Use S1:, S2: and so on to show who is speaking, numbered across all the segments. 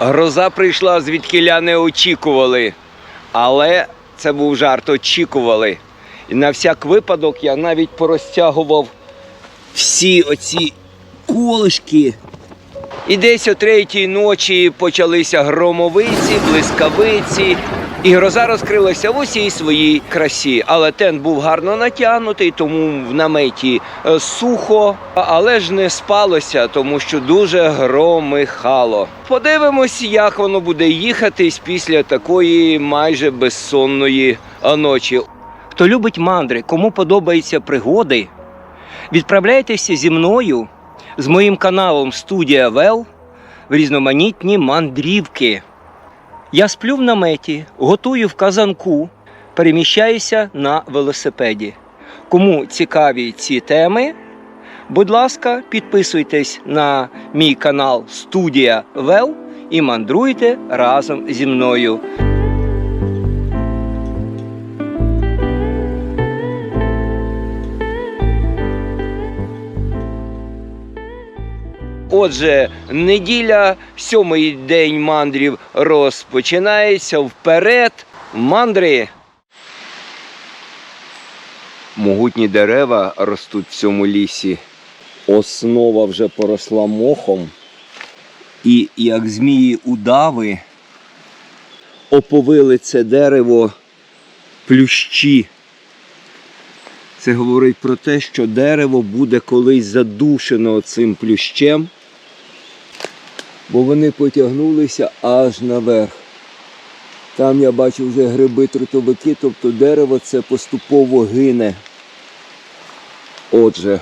S1: Гроза прийшла, звідкиля не очікували. Але це був жарт, очікували. І на всяк випадок я навіть порозтягував всі оці колишки. І десь о третій ночі почалися громовиці, блискавиці, і гроза розкрилася в усій своїй красі. Але тент був гарно натягнутий, тому в наметі е, сухо, але ж не спалося, тому що дуже громихало. Подивимось, як воно буде їхатись після такої майже безсонної ночі. Хто любить мандри, кому подобаються пригоди, відправляйтеся зі мною з моїм каналом Студія Вел в різноманітні мандрівки. Я сплю в наметі, готую в казанку, переміщаюся на велосипеді. Кому цікаві ці теми, будь ласка, підписуйтесь на мій канал Студія Вел і мандруйте разом зі мною. Отже, неділя, сьомий день мандрів розпочинається вперед. Мандри. Могутні дерева ростуть в цьому лісі. Основа вже поросла мохом. І як змії удави оповили це дерево плющі. Це говорить про те, що дерево буде колись задушено цим плющем, бо вони потягнулися аж наверх. Там я бачу вже гриби трутовики, тобто дерево це поступово гине. Отже,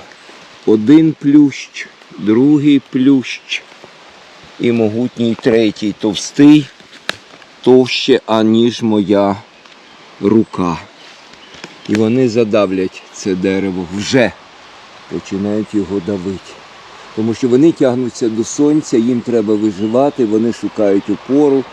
S1: один плющ, другий плющ і могутній третій, товстий, товще, аніж моя рука. І вони задавлять це дерево, вже починають його давити. Тому що вони тягнуться до сонця, їм треба виживати, вони шукають опору.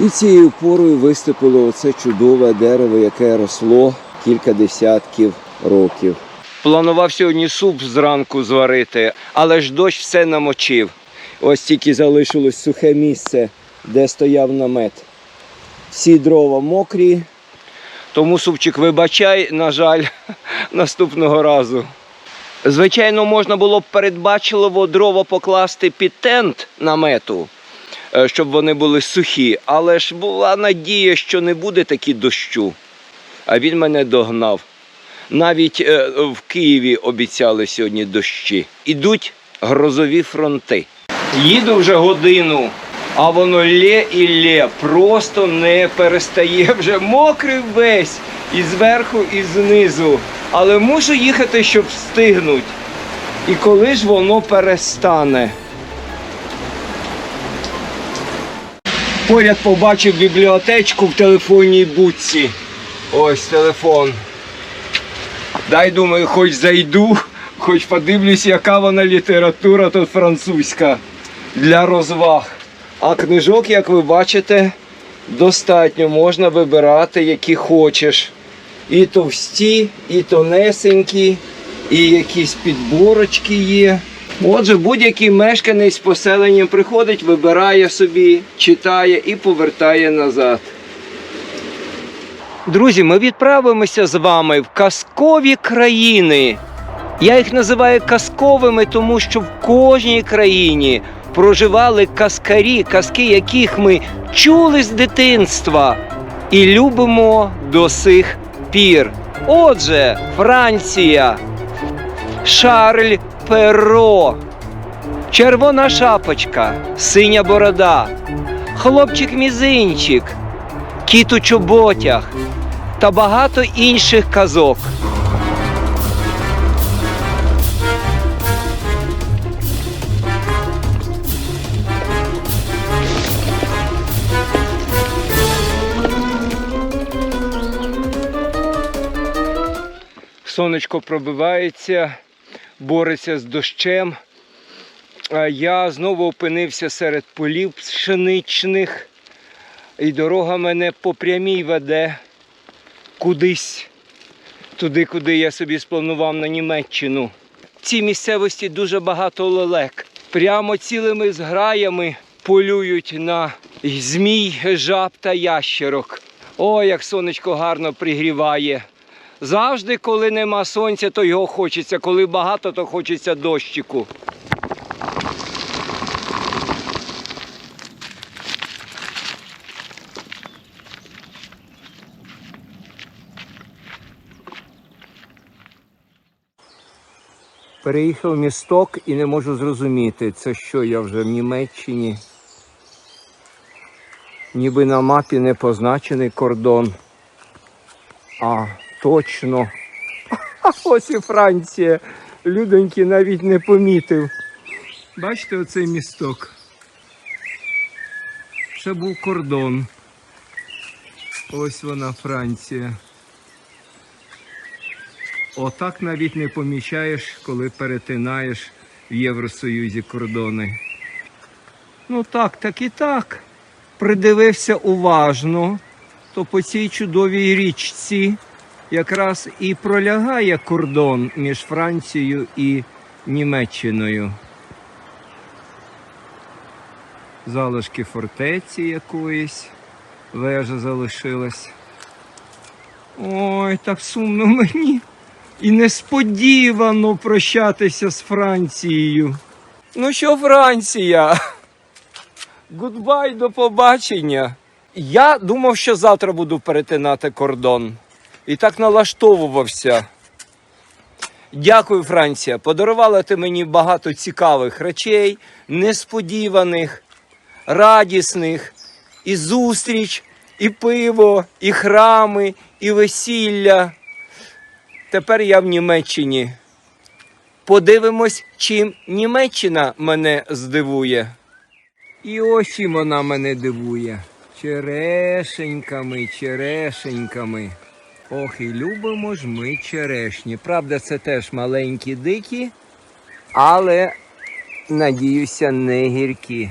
S1: І цією опорою виступило оце чудове дерево, яке росло кілька десятків років. Планував сьогодні суп зранку зварити, але ж дощ все намочив. Ось тільки залишилось сухе місце, де стояв намет. Всі дрова мокрі, тому супчик вибачай, на жаль, наступного разу. Звичайно, можна було б передбачливо дрова покласти під тент намету, е, щоб вони були сухі, але ж була надія, що не буде такі дощу. А він мене догнав. Навіть е, в Києві обіцяли сьогодні дощі. Ідуть грозові фронти. Їду вже годину, а воно лє і лє, просто не перестає. Вже мокрий весь і зверху, і знизу. Але мушу їхати, щоб встигнути. І коли ж воно перестане? Поряд побачив бібліотечку в телефонній будці. Ось телефон. Дай думаю, хоч зайду, хоч подивлюсь, яка вона література тут французька для розваг. А книжок, як ви бачите, достатньо можна вибирати, які хочеш. І товсті, і тонесенькі, і якісь підборочки є. Отже, будь-який мешканець поселення приходить, вибирає собі, читає і повертає назад. Друзі, ми відправимося з вами в казкові країни. Я їх називаю казковими, тому що в кожній країні проживали казкарі, казки, яких ми чули з дитинства і любимо до сих пір. Отже, Франція, Шарль Перо, Червона шапочка, синя борода, хлопчик мізинчик, кіт у чоботях та багато інших казок. Сонечко пробивається, бореться з дощем. Я знову опинився серед полів пшеничних, і дорога мене по прямій веде кудись, туди, куди я собі спланував на Німеччину. В цій місцевості дуже багато лелек. Прямо цілими зграями полюють на змій, жаб та ящерок. Ой, як сонечко гарно пригріває. Завжди, коли нема сонця, то його хочеться. Коли багато, то хочеться дощику. Переїхав місток і не можу зрозуміти, це що я вже в Німеччині. Ніби на мапі не позначений кордон. А, точно. Ось і Франція. Людоньки навіть не помітив. Бачите оцей місток? Це був кордон. Ось вона Франція. Отак навіть не помічаєш, коли перетинаєш в Євросоюзі кордони. Ну так, так і так. Придивився уважно, то по цій чудовій річці якраз і пролягає кордон між Францією і Німеччиною. Залишки фортеці якоїсь, вежа залишилась. Ой, так сумно мені. І несподівано прощатися з Францією. Ну що, Франція? Гудбай, до побачення. Я думав, що завтра буду перетинати кордон. І так налаштовувався. Дякую, Франція. Подарувала ти мені багато цікавих речей, несподіваних, радісних. І зустріч, і пиво, і храми, і весілля. Тепер я в Німеччині. Подивимось, чим Німеччина мене здивує. І ось чим вона мене дивує. Черешеньками, черешеньками. Ох, і любимо ж ми черешні. Правда, це теж маленькі дикі, але, надіюся, не гіркі.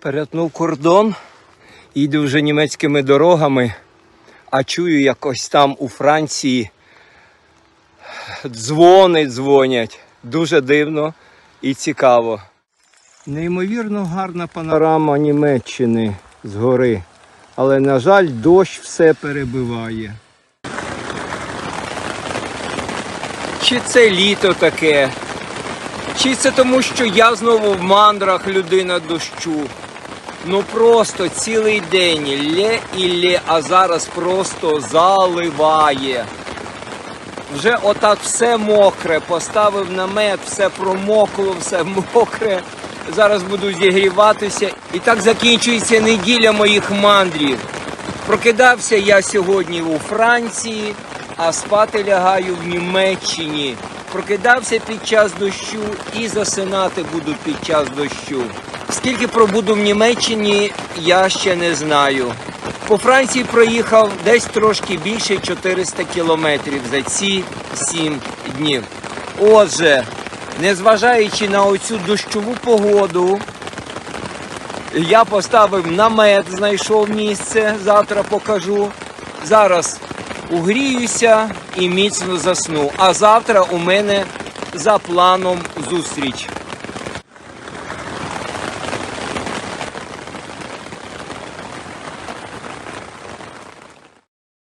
S1: Перетнув кордон, їду вже німецькими дорогами, а чую, як ось там у Франції дзвони дзвонять. Дуже дивно і цікаво. Неймовірно гарна панорама Німеччини згори. Але, на жаль, дощ все перебиває. Чи це літо таке? Чи це тому, що я знову в мандрах людина дощу? Ну просто цілий день лє і лє, а зараз просто заливає. Вже отак все мокре, поставив намет, все промокло, все мокре. Зараз буду зігріватися. І так закінчується неділя моїх мандрів. Прокидався я сьогодні у Франції, а спати лягаю в Німеччині. Прокидався під час дощу і засинати буду під час дощу. Скільки пробуду в Німеччині, я ще не знаю. По Франції проїхав десь трошки більше 400 кілометрів за ці 7 днів. Отже, незважаючи на оцю дощову погоду, я поставив намет, знайшов місце, завтра покажу. Зараз угріюся і міцно засну. А завтра у мене за планом зустріч.